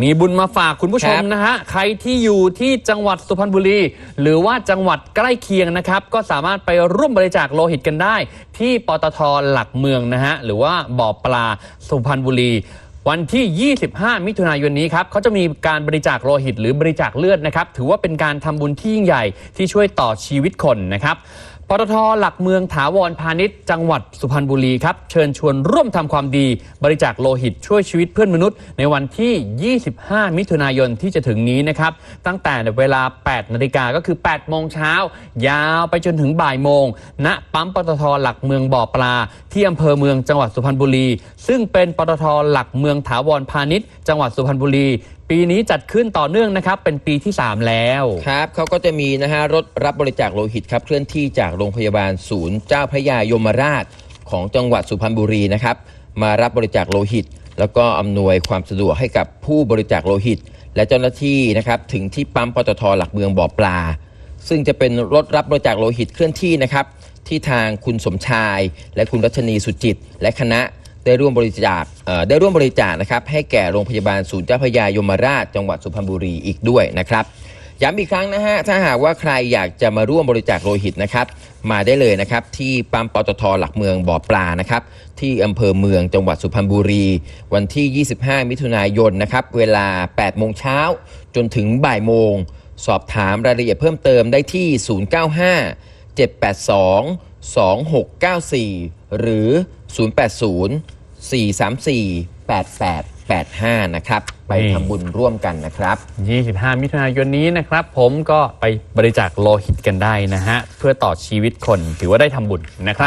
มีบุญมาฝากคุณผู้ชมครับนะฮะ ใครที่อยู่ที่จังหวัดสุพรรณบุรี หรือว่าจังหวัดใกล้เคียงนะครับ ก็สามารถไปร่วมบริจาคโลหิตกันได้ ที่ปตทหลักเมืองนะฮะ หรือว่าบ่อปลาสุพรรณบุรี วันที่ 25 มิถุนายนนี้ครับเขาจะมีการบริจาคโลหิตหรือบริจาคเลือดนะครับ ถือว่าเป็นการทำบุญที่ยิ่งใหญ่ที่ช่วยต่อชีวิตคนนะครับป ตทหลักเมืองถาวรพาณิชย์จังหวัดสุพรรณบุรีครับ เชิญชวนร่วมทำความดี บริจาคโลหิตช่วยชีวิตเพื่อนมนุษย์ ในวันที่ 25 มิถุนายนที่จะถึงนี้นะครับ ตั้งแต่เวลา 8 นาฬิกาก็คือ 8 โมงเช้า ยาวไปจนถึงบ่ายโมง ณ ปั๊มปตทหลักเมืองบ่อปลา ที่อำเภอเมืองจังหวัดสุพรรณบุรี ซึ่งเป็นปตทหลักเมืองถาวรพาณิชย์จังหวัดสุพรรณบุรีปีนี้จัดขึ้นต่อเนื่องนะครับ เป็นปีที่ 3 แล้ว ครับเขาก็จะมีนะฮะรถรับบริจาคโลหิตครับเคลื่อนที่จากโรงพยาบาลศูนย์เจ้าพระยายมราชของจังหวัดสุพรรณบุรีนะครับ มารับบริจาคโลหิต แล้วก็อำนวยความสะดวกให้กับผู้บริจาคโลหิต และเจ้าหน้าที่นะครับถึงที่ปั๊มปตทหลักเมืองบ่อปลา ซึ่งจะเป็นรถรับบริจาคโลหิตเคลื่อนที่นะครับ ที่ทางคุณสมชาย และคุณรัชนีสุจิต และคณะได้ร่วมบริจาคได้ร่วมบริจาคนะครับให้แก่โรงพยาบาลศูนย์เจ้าพระยายมราช จังหวัดสุพรรณบุรีอีกด้วยนะครับ ย้ำอีกครั้งนะฮะ ถ้าหากว่าใครอยากจะมาร่วมบริจาคโลหิตนะครับ มาได้เลยนะครับ ที่ปั๊มปตทหลักเมืองบ่อปลานะครับ ที่อำเภอเมืองจังหวัดสุพรรณบุรี วันที่ 25 มิถุนายนนะครับ เวลา 8 โมงเช้า จนถึงบ่ายโมง สอบถามรายละเอียดเพิ่มเติมได้ที่ 095 782 2694 หรือ 080-434-88 8885 นะครับ ไปทำบุญร่วมกันนะครับ 25 มิถุนายนนี้นะครับ ผมก็ไปบริจาคโลหิตกันได้นะฮะ เพื่อต่อชีวิตคนถือว่าได้ทำบุญนะครับ